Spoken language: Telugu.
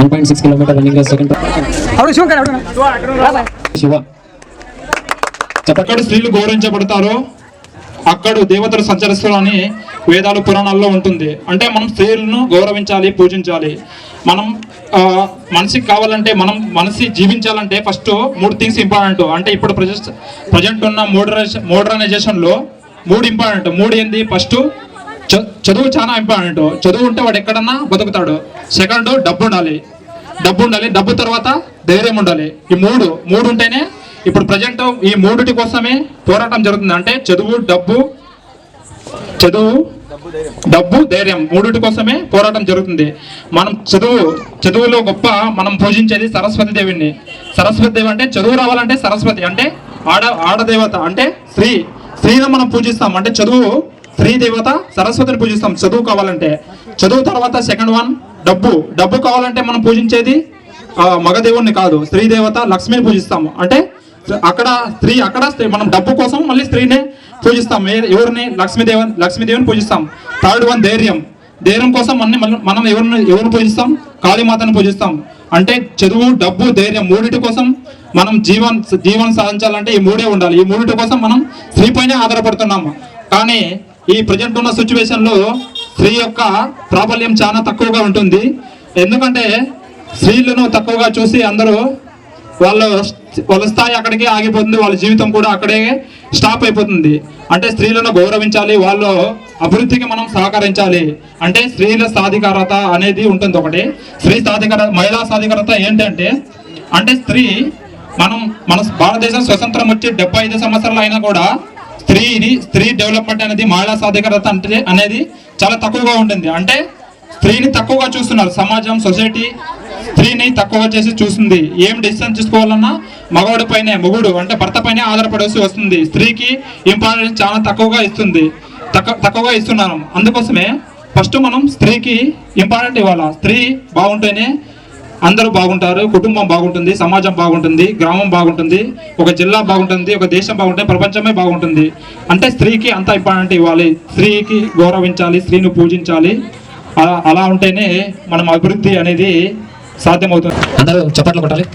One point six kilometre running second Shivam. ఎక్కడ స్త్రీలు గౌరవించబడతారో అక్కడ దేవతలు సంచరిస్తారు అని వేదాలు పురాణాల్లో ఉంటుంది. అంటే మనం స్త్రీలను గౌరవించాలి పూజించాలి. మనం ఆ, మనిషికి కావాలంటే మనం మనిషి జీవించాలంటే ఫస్ట్ మూడు థింగ్స్ ఇంపార్టెంట్ అంటే ఇప్పుడు ప్రజెంట్ ప్రజెంట్ ఉన్న మోడరైజేషన్ మోడర్నైజేషన్లో మూడు ఇంపార్టెంట్ మూడు ఏంది? ఫస్ట్ చ- చదువు చాలా ఇంపార్టెంట్ చదువు ఉంటే వాడు ఎక్కడన్నా బతుకుతాడు. సెకండ్ డబ్బు ఉండాలి డబ్బు ఉండాలి డబ్బు తర్వాత ధైర్యం ఉండాలి. ఈ మూడు మూడు ఉంటేనే ఇప్పుడు ప్రజెంట్ ఈ మూడుటి కోసమే పోరాటం జరుగుతుంది. అంటే చదువు డబ్బు చదువు డబ్బు ధైర్యం మూడుటి కోసమే పోరాటం జరుగుతుంది. మనం చదువు చదువులో గొప్ప మనం పూజించేది సరస్వతి దేవిని. సరస్వతి దేవి అంటే చదువు రావాలంటే సరస్వతి అంటే ఆడ ఆడదేవత అంటే స్త్రీ స్త్రీని మనం పూజిస్తాం అంటే చదువు స్త్రీ దేవత సరస్వతిని పూజిస్తాం చదువు కావాలంటే. చదువు తర్వాత సెకండ్ వన్ డబ్బు డబ్బు కావాలంటే మనం పూజించేది మగదేవుణ్ణి కాదు స్త్రీ దేవత లక్ష్మిని పూజిస్తాము. అంటే అక్కడ స్త్రీ అక్కడ మనం డబ్బు కోసం మళ్ళీ స్త్రీనే పూజిస్తాం. ఎవరిని? లక్ష్మీదేవ లక్ష్మీదేవిని పూజిస్తాం. థర్డ్ వన్ ధైర్యం. ధైర్యం కోసం మన మనం ఎవరిని ఎవరిని పూజిస్తాం? కాళీమాతను పూజిస్తాం. అంటే చదువు డబ్బు ధైర్యం మూడిటి కోసం మనం జీవన్ జీవనం సాధించాలంటే ఈ మూడే ఉండాలి. ఈ మూడిటి కోసం మనం స్త్రీపైనే ఆధారపడుతున్నాము. కానీ ఈ ప్రజెంట్ ఉన్న సిచ్యువేషన్లో స్త్రీ యొక్క ప్రాబల్యం చాలా తక్కువగా ఉంటుంది. ఎందుకంటే స్త్రీలను తక్కువగా చూసి అందరూ వాళ్ళ వాళ్ళ స్థాయి అక్కడికే ఆగిపోతుంది వాళ్ళ జీవితం కూడా అక్కడే స్టాప్ అయిపోతుంది. అంటే స్త్రీలను గౌరవించాలి వాళ్ళు అభివృద్ధికి మనం సహకరించాలి. అంటే స్త్రీల సాధికారత అనేది ఉంటుంది ఒకటి. స్త్రీ సాధికార మహిళా సాధికారత ఏంటంటే అంటే స్త్రీ మనం మన భారతదేశం స్వతంత్రం వచ్చి డెబ్బై ఐదు సంవత్సరాలు అయినా కూడా స్త్రీని స్త్రీ డెవలప్మెంట్ అనేది మహిళా సాధికారత అంటే అనేది చాలా తక్కువగా ఉంటుంది అంటే స్త్రీని తక్కువగా చూస్తున్నారు. సమాజం సొసైటీ స్త్రీని తక్కువ చేసి చూస్తుంది. ఏం డిసిషన్ తీసుకోవాలన్నా మగవాడి పైనే మొగుడు అంటే భర్త పైనే ఆధారపడాల్సి వస్తుంది. స్త్రీకి ఇంపార్టెన్స్ చాలా తక్కువగా ఇస్తుంది. తక్కువ తక్కువగా ఇస్తున్నాను అందుకోసమే ఫస్ట్ మనం స్త్రీకి ఇంపార్టెంట్ ఇవ్వాలి? స్త్రీ బాగుంటేనే అందరూ బాగుంటారు కుటుంబం బాగుంటుంది సమాజం బాగుంటుంది గ్రామం బాగుంటుంది ఒక జిల్లా బాగుంటుంది ఒక దేశం బాగుంటుంది ప్రపంచమే బాగుంటుంది. అంటే స్త్రీకి అంత ఇంపార్టెంట్ ఇవ్వాలి. స్త్రీకి గౌరవించాలి స్త్రీని పూజించాలి. అలా ఉంటేనే మనం అభివృద్ధి అనేది సాధ్యమవుతుంది. అందరూ చప్పట్లు కొట్టాలి.